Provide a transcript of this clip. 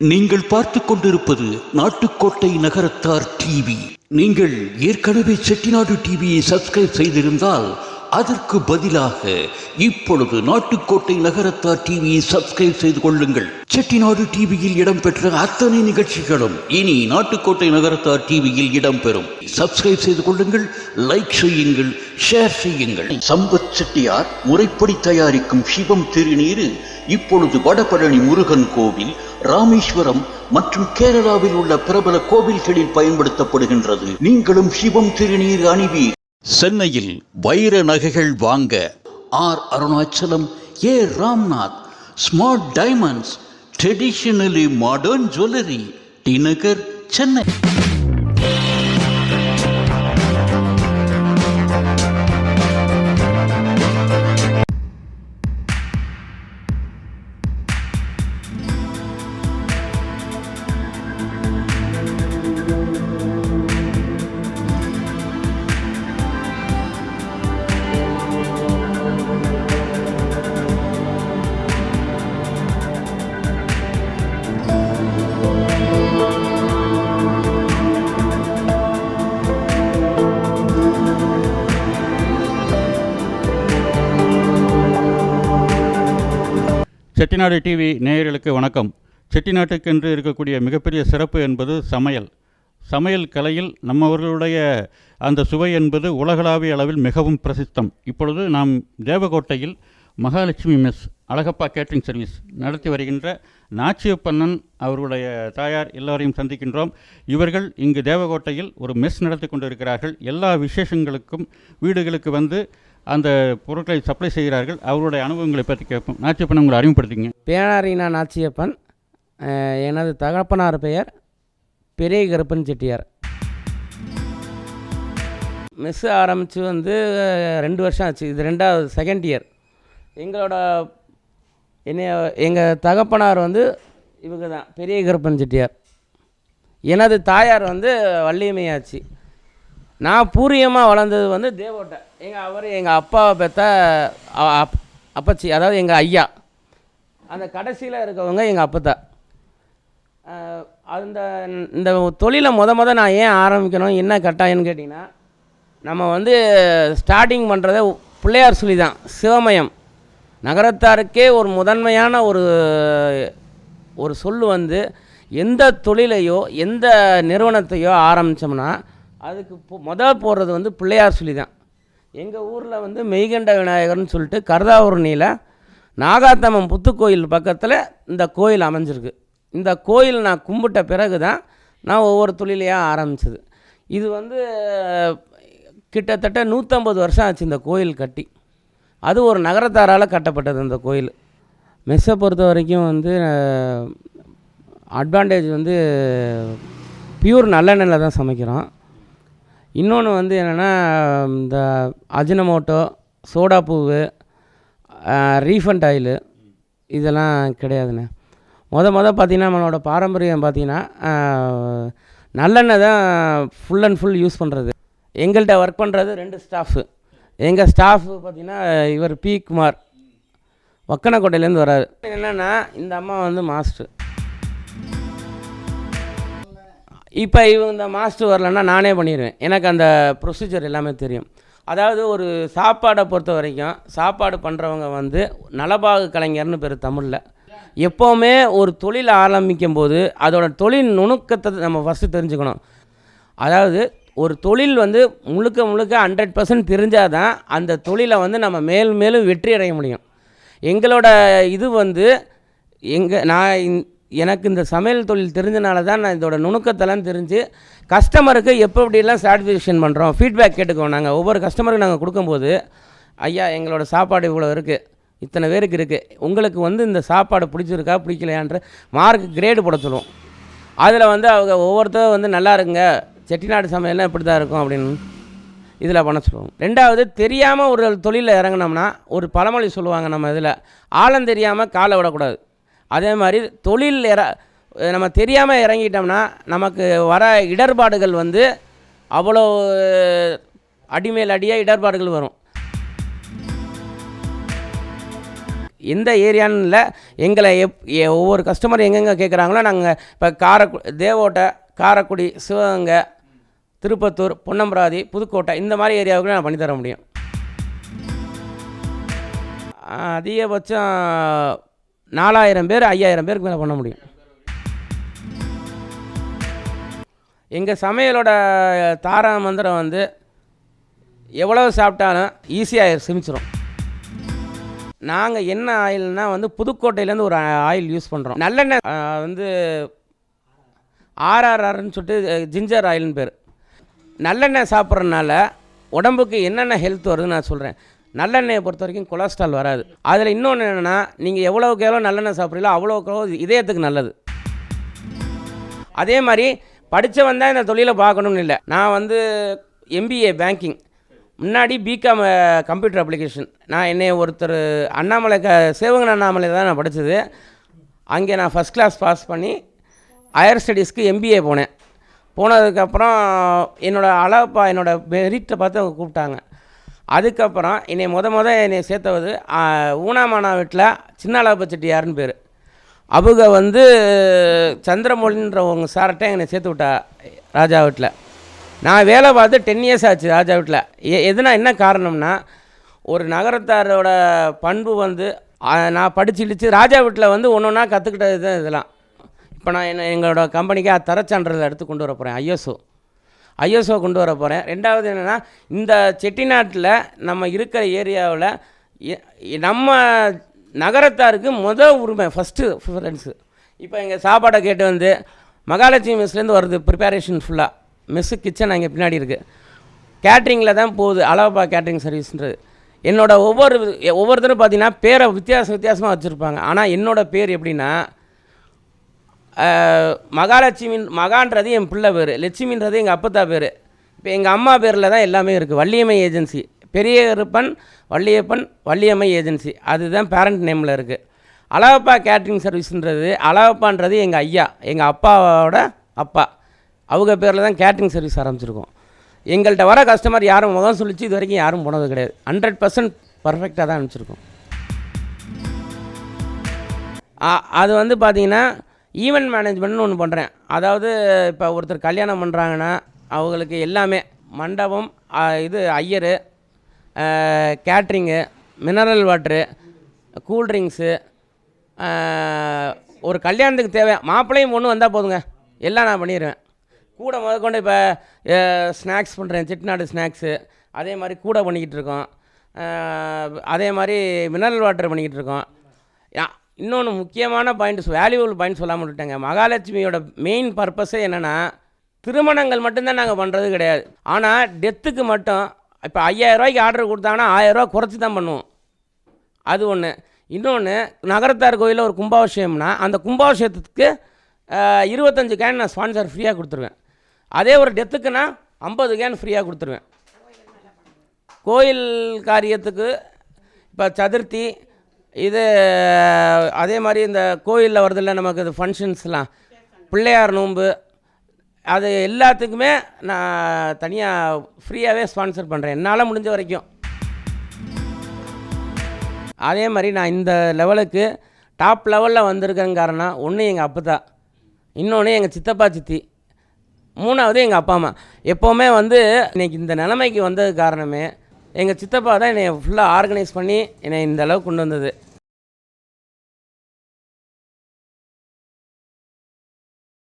நீங்கள் பார்த்து கொண்டிருப்பது நாட்டுக்கோட்டை நகரத்தார் டிவி. நீங்கள் ஏற்கனவே செட்டிநாடு டிவியை சப்ஸ்கிரைப் செய்திருந்தால் அதற்கு பதிலாக இப்பொழுது நாட்டுக்கோட்டை நகரத்தார் டிவியை சப்ஸ்கிரைப் செய்து கொள்ளுங்கள். செட்டிநாடு டிவியில் இடம்பெற்ற அத்தனை நிகழ்ச்சிகளும் இனி நாட்டுக்கோட்டை நகரத்தார் டிவியில் இடம்பெறும். சப்ஸ்கிரைப் செய்து கொள்ளுங்கள் லைக் செய்யுங்கள் ஷேர் செய்யுங்கள். சம்பத் செட்டியார் முறைப்படி தயாரிக்கும் சிவம் திருநீரு இப்பொழுது வடபழனி முருகன் கோவில் ராமேஸ்வரம் மற்றும் கேரளாவில் உள்ள பிரபல கோவில்களில் பயன்படுத்தப்படுகின்றது. நீங்களும் சிவம் திருநீர் அணிவீர். சென்னையில் வைர நகைகள் வாங்க R Arunachalam A Ramnath smart diamonds traditionally modern jewellery T Nagar Chennai. Chettinad TV நேயர்களுக்கு வணக்கம். செட்டிநாட்டுக்கென்று இருக்கக்கூடிய மிகப்பெரிய சிறப்பு என்பது சமையல். சமையல் கலையில் நம்மவர்களுடைய அந்த சுவை என்பது உலகளாவிய அளவில் மிகவும் பிரசித்தம். இப்பொழுது நாம் தேவகோட்டையில் Mahalakshmi mess Alagappa catering service நடத்தி வருகின்ற நாச்சியப்பண்ணன் அவருடைய தாயார் எல்லோரையும் சந்திக்கின்றோம். இவர்கள் இங்கு தேவகோட்டையில் ஒரு மெஸ் நடத்தி கொண்டிருக்கிறார்கள். எல்லா விசேஷங்களுக்கும் வீடுகளுக்கு வந்து அந்த பொருட்களை சப்ளை செய்கிறார்கள். அவருடைய அனுபவங்களை பற்றி கேட்போம். நாச்சியப்பன் உங்களை அறிமுகப்படுத்திங்க பேனாரீனா நாச்சியப்பன் எனது தகப்பனார் பெயர் பெரிய கருப்பன் செட்டியார். மெஸ் ஆரம்பித்து வந்து ரெண்டு வருஷம் ஆச்சு. இது ரெண்டாவது செகண்ட் இயர் எங்களோட என்னைய எங்கள் தகப்பனார் வந்து இவங்க தான் பெரிய கருப்பன் செட்டியார். எனது தாயார் வந்து வள்ளியம்மையாச்சு. நான் பூரியமாக வளர்ந்தது வந்து தேவோட்டை. எங்கள் அவர் எங்கள் அப்பாவை பெற்ற அப்- அப்பச்சி அதாவது எங்கள் ஐயா. அந்த கடைசியில் இருக்கவங்க எங்கள் அப்பத்தா. அந்த இந்த தொழிலை முத முத நான் ஏன் ஆரம்பிக்கணும் என்ன கட்டாயம்னு கேட்டிங்கன்னா நம்ம வந்து ஸ்டார்டிங் பண்ணுறத பிள்ளையார் சொல்லி தான் சிவமயம். நகரத்தாருக்கே ஒரு முதன்மையான ஒரு ஒரு சொல் வந்து எந்த தொழிலையோ எந்த நிறுவனத்தையோ ஆரம்பித்தோம்னா அதுக்கு முதல் போடுறது வந்து பிள்ளையார் சொல்லி தான் எங்கள் ஊரில் வந்து மெய்கண்ட விநாயகர்னு சொல்லிட்டு கருதாவூரணியில் நாகாத்தம்மன் புத்துக்கோயில் பக்கத்தில் இந்த கோயில் அமைஞ்சிருக்கு. இந்த கோயில் நான் கும்பிட்ட பிறகு தான் நான் ஒவ்வொரு தொழிலையாக ஆரம்பிச்சது. இது வந்து கிட்டத்தட்ட நூற்றம்பது வருஷம் ஆச்சு இந்த கோயில் கட்டி. அது ஒரு நகரத்தாரால் கட்டப்பட்டது இந்த கோயில். மெஸ்ஸை பொறுத்த வரைக்கும் வந்து அட்வான்டேஜ் வந்து பியூர் நல்லெண்ணெயில் தான் சமைக்கிறோம். இன்னொன்று வந்து என்னென்னா இந்த அஜினமோட்டோ சோடா பூவு ரீஃபண்ட் ஆயிலு இதெல்லாம் கிடையாதுண்ணே. மொதல் மொதல் பார்த்திங்கன்னா நம்மளோட பாரம்பரியம் பார்த்திங்கன்னா நல்லெண்ணெய் தான் ஃபுல் அண்ட் ஃபுல் யூஸ் பண்ணுறது எங்கள்கிட்ட ஒர்க் பண்ணுறது ரெண்டு ஸ்டாஃபு எங்கள் ஸ்டாஃபு பார்த்திங்கன்னா இவர் பி குமார் வக்கனக்கோட்டையிலேருந்து வராரு என்னென்னா இந்த அம்மா வந்து மாஸ்டர் இப்போ இவங்க இந்த மாஸ்டர் வரலன்னா நானே பண்ணிடுவேன் எனக்கு அந்த ப்ரொசீஜர் எல்லாமே தெரியும். அதாவது ஒரு சாப்பாடை பொறுத்த வரைக்கும் சாப்பாடு பண்ணுறவங்க வந்து நலபாகு கலைஞர்னு பேர் தமிழில். எப்போவுமே ஒரு தொழில் ஆரம்பிக்கும் போது அதோட தொழில் நுணுக்கத்தை நம்ம ஃபஸ்ட்டு தெரிஞ்சுக்கணும். அதாவது ஒரு தொழில் வந்து முழுக்க முழுக்க ஹண்ட்ரட் பர்சன்ட் தெரிஞ்சால் தான் அந்த தொழிலை வந்து நம்ம மேலும் மேலும் வெற்றி அடைய முடியும். எங்களோட இது வந்து எங்கள் நான் எனக்கு இந்த சமையல் தொழில் தெரிஞ்சனால தான் நான் இதோட நுணுக்கத்தெல்லாம் தெரிஞ்சு கஸ்டமருக்கு எப்போ எப்படிலாம் சாட்டிஸ்ஃபேக்ஷன் பண்ணுறோம் ஃபீட்பேக் கேட்டுக்குவோம் நாங்கள் ஒவ்வொரு கஸ்டமருக்கு நாங்கள் கொடுக்கும்போது ஐயா எங்களோட சாப்பாடு இவ்வளோ இருக்குது இத்தனை பேருக்கு இருக்குது உங்களுக்கு வந்து இந்த சாப்பாடு பிடிச்சிருக்கா? பிடிக்கலையான்ற மார்க் கிரேடு போட சொல்லுவோம். அதில் வந்து அவங்க ஒவ்வொருத்தரும் வந்து நல்லா இருக்குங்க. செட்டிநாடு சமையல்லாம் இப்படி தான் இருக்கும் அப்படின்னு இதில் பண்ண சொல்லுவோம். ரெண்டாவது தெரியாமல் ஒரு தொழிலில் இறங்குனோம்னா ஒரு பழமொழி சொல்லுவாங்க நம்ம இதில் ஆழம் தெரியாமல் காலை விடக்கூடாது. அதே மாதிரி தொழில் இற நம்ம தெரியாமல் இறங்கிட்டோம்னா நமக்கு வர இடர்பாடுகள் வந்து அவ்வளோ அடிமேல் அடியாக இடர்பாடுகள் வரும். எந்த ஏரியான்னு இல்லை எங்களை எப் ஒவ்வொரு கஸ்டமர் எங்கெங்கே கேட்குறாங்களோ நாங்கள் இப்போ காரக்கு தேவோட்டை காரைக்குடி சிவகங்கை திருப்பத்தூர் பொன்னம்பராதி புதுக்கோட்டை இந்த மாதிரி ஏரியாவுக்கு நான் பண்ணித்தர முடியும். அதிகபட்சம் நாலாயிரம் பேர் ஐயாயிரம் பேருக்கு மேலே பண்ண முடியும். எங்கள் சமையலோட தாரா மந்திரம் வந்து எவ்வளவு சாப்பிட்டாலும் ஈஸியாக சிமிச்சிடும் நாங்கள் என்ன ஆயில்னா வந்து புதுக்கோட்டையிலேருந்து ஒரு ஆயில் யூஸ் பண்ணுறோம் நல்லெண்ணெய் வந்து ஆர்ஆர்ஆர்னு சொல்லிட்டு ஜிஞ்சர் ஆயில்னு பேர். நல்லெண்ணெய் சாப்பிட்றதுனால உடம்புக்கு என்னென்ன ஹெல்த் வருதுன்னு நான் சொல்கிறேன் நல்லெண்ணெயை பொறுத்த வரைக்கும் கொலஸ்ட்ரால் வராது. அதில் இன்னொன்று என்னென்னா நீங்கள் எவ்வளோக்கு எவ்வளோ நல்லெண்ணெய் சாப்பிட்றீங்களோ அவ்வளோக்கு இதயத்துக்கு நல்லது. அதே மாதிரி படித்தவன் தான் இந்த தொழிலை பார்க்கணும்னு இல்லை. நான் வந்து எம்பிஏ பேங்கிங் முன்னாடி பிகாம் கம்ப்யூட்டர் அப்ளிகேஷன் நான் என்னை ஒருத்தர் அண்ணாமலை க சேவகன் அண்ணாமலை தான் நான் படித்தது அங்கே நான் ஃபஸ்ட் கிளாஸ் பாஸ் பண்ணி ஹையர் ஸ்டடீஸ்க்கு எம்பிஏ போனேன். போனதுக்கப்புறம் என்னோடய அளப்பா என்னோடய மெரிட்டை பார்த்து அவங்க கூப்பிட்டாங்க. அதுக்கப்புறம் என்னை முத முத என்னை சேர்த்தவது ஊனாமானா வீட்டில் சின்னாளப்ப செட்டியார்னு பேர். அவங்க வந்து சந்திரமொழின்றவங்க சார்கிட்ட என்னை சேர்த்து விட்டா ராஜா வீட்டில் நான் வேலை பார்த்து டென் இயர்ஸ் ஆச்சு ராஜா வீட்டில் எ எதுனா என்ன காரணம்னா ஒரு நகரத்தாரோட பண்பு வந்து நான் படிச்சு ராஜா வீட்டில் வந்து ஒன்று ஒன்றா கற்றுக்கிட்டது தான் இதெல்லாம். இப்போ நான் என்ன எங்களோட கம்பெனிக்கு தரச்சான்றிதழ் எடுத்து கொண்டு வர போகிறேன் ஐஎஸ்ஓ ஐஎஸ்ஓ கொண்டு வர போகிறேன் ரெண்டாவது என்னென்னா இந்த செட்டிநாட்டில் நம்ம இருக்கிற ஏரியாவில் நம்ம நகரத்தாருக்கு முதல் உரிமை ஃபஸ்ட்டு ப்ரிஃபரன்ஸு இப்போ எங்கள் சாப்பாடை கேட்டு வந்து மகாலட்சுமி மெஸ்லேருந்து வருது ப்ரிப்பரேஷன் ஃபுல்லாக மெஸ்ஸு கிச்சன் அங்கே பின்னாடி இருக்குது கேட்ரிங்கில் தான் போகுது அளவப்பா கேட்ரிங் சர்வீஸ்ன்றது என்னோடய ஒவ்வொரு ஒவ்வொருத்தரும் பார்த்தீங்கன்னா பேரை வித்தியாச வித்தியாசமாக வச்சுருப்பாங்க. ஆனால் என்னோட பேர் எப்படின்னா மகாலட்சுமின் மகாலட்சுமி மகான்றது என் பிள்ளை பேர். லட்சுமின்றது எங்கள் அப்பத்தா பேர். இப்போ எங்கள் அம்மா பேரில் தான் எல்லாமே இருக்குது வள்ளியம்மை ஏஜென்சி. பெரிய இருப்பன் வள்ளியப்பன் வள்ளியம்மை ஏஜென்சி. அதுதான் பேரண்ட் நேமில் இருக்குது அழகப்பா கேட்ரிங் சர்வீஸ்ன்றது அழகப்பான்றது எங்கள் ஐயா எங்கள் அப்பாவோட அப்பா. அவங்க பேரில் தான் கேட்ரிங் சர்வீஸ் ஆரம்பிச்சிருக்கோம். எங்கள்கிட்ட வர கஸ்டமர் யாரும் முகம் சொல்லிச்சு இது வரைக்கும் யாரும் போனது கிடையாது. ஹண்ட்ரட் பர்சன்ட் பர்ஃபெக்டாக தான் அனுப்பிச்சிருக்கோம். அது வந்து பார்த்தீங்கன்னா ஈவெண்ட் மேனேஜ்மெண்ட்னு ஒன்று பண்ணுறேன் அதாவது இப்போ ஒருத்தர் கல்யாணம் பண்ணுறாங்கன்னா அவங்களுக்கு எல்லாமே மண்டபம் இது ஐயரு catering mineral water cool drinks ஒரு கல்யாணத்துக்கு தேவை. மாப்பிள்ளையும் பொண்ணு வந்தால் போதுங்க. எல்லாம் நான் பண்ணிடுவேன். கூட முதற்கொண்டு இப்போ ஸ்நாக்ஸ் பண்ணுறேன் செட்டிநாடு ஸ்நாக்ஸு அதே மாதிரி கூட பண்ணிக்கிட்டு இருக்கோம். அதே மாதிரி மினரல் வாட்டர் பண்ணிக்கிட்டு இருக்கோம். இன்னொன்று முக்கியமான பாயிண்ட் வேல்யூபிள் பாயிண்ட் சொல்லாமல் விட்டுட்டேங்க. மகாலட்சுமியோட மெயின் பர்பஸே என்னென்னா திருமணங்கள் மட்டும்தான் நாங்கள் பண்ணுறது கிடையாது. ஆனால் டெத்துக்கு மட்டும் இப்போ ஐயாயிரரூவாய்க்கு ஆர்டர் கொடுத்தாங்கன்னா ஆயிரரூவா குறைச்சி தான் பண்ணுவோம். அது ஒன்று இன்னொன்று நகரத்தார் கோயிலில் ஒரு கும்பாபிஷேகம்னா அந்த கும்பாபிஷேகத்துக்கு இருபத்தஞ்சு கேன் நான் ஸ்பான்சர் ஃப்ரீயாக கொடுத்துருவேன். அதே ஒரு டெத்துக்குன்னா ஐம்பது கேன் ஃப்ரீயாக கொடுத்துருவேன். கோயில் காரியத்துக்கு இப்போ சதுர்த்தி இது அதே மாதிரி இந்த கோயிலில் வருதில்ல நமக்கு இது ஃபங்க்ஷன்ஸ்லாம் பிள்ளையார் நோன்பு அது எல்லாத்துக்குமே நான் தனியாக ஃப்ரீயாகவே ஸ்பான்சர் பண்ணுறேன் என்னால் முடிஞ்ச வரைக்கும். அதே மாதிரி நான் இந்த லெவலுக்கு டாப் லெவலில் வந்திருக்கேன் காரணம் ஒன்று எங்கள் அப்பத்தா இன்னொன்று எங்கள் சித்தப்பா சித்தி. மூணாவது எங்கள் அப்பா அம்மா. எப்போவுமே வந்து இன்னைக்கு இந்த நிலைமைக்கு வந்தது காரணமே எங்கள் சித்தப்பா தான் என்னை ஃபுல்லாக ஆர்கனைஸ் பண்ணி என்னை இந்த அளவுக்கு கொண்டு வந்தது.